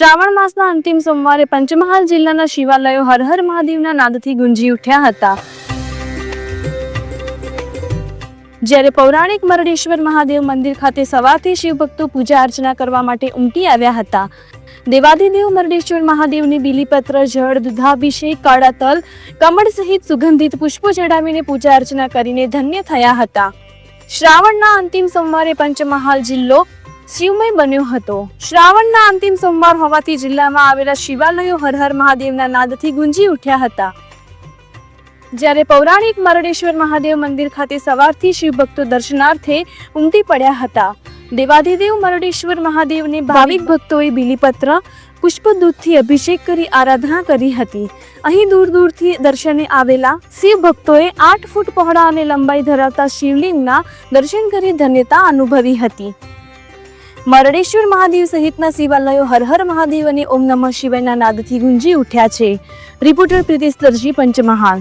શ્રાવણ માસના અંતિમ સોમવારે પંચમહાલ જિલ્લાના શિવાલયો હર હર મહાદેવના નાદથી ગુંજી ઉઠ્યા હતા. જ્યારે પૌરાણિક મરડેશ્વર મહાદેવ મંદિર ખાતે સવારથી શિવભક્તો પૂજા અર્ચના કરવા માટે ઉમટી આવ્યા હતા. દેવાદિદેવ મરડેશ્વર મહાદેવની બીલીપત્ર, જળ, દુધાભિષેક, કાળા તલ, કમળ સહિત સુગંધિત પુષ્પો ચડાવીને પૂજા અર્ચના કરીને ધન્ય થયા હતા. શ્રાવણના અંતિમ સોમવારે પંચમહાલ જિલ્લો શિવમય બન્યો હતો. શ્રાવણના અંતિમ સોમવાર હોવાથી જિલ્લામાં આવેલા શિવાલયો હર હર મહાદેવના નાદથી ગુંજી ઉઠ્યા હતા. જ્યારે પૌરાણિક મરડેશ્વર મહાદેવ મંદિર ખાતે સવારથી શિવભક્તો દર્શનાર્થે ઉમટી પડ્યા હતા. દેવાધિદેવ મરડેશ્વર મહાદેવને ભાવિક ભક્તોએ બિલીપત્ર, પુષ્પદૂતથી અભિષેક કરી આરાધના કરી હતી. અહીં દૂર દૂરથી દર્શને આવેલા શિવ ભક્તોએ આઠ ફૂટ પહોળા અને લંબાઈ ધરાવતા શિવલિંગના દર્શન કરી ધન્યતા અનુભવી હતી. મરડેશ્વર મહાદેવ સહિતના શિવાલયો હર હર મહાદેવ અને ઓમ નમઃ શિવાયના નાદથી ગુંજી ઉઠ્યા છે. રિપોર્ટર પ્રિતેશ દરજી, પંચમહાલ.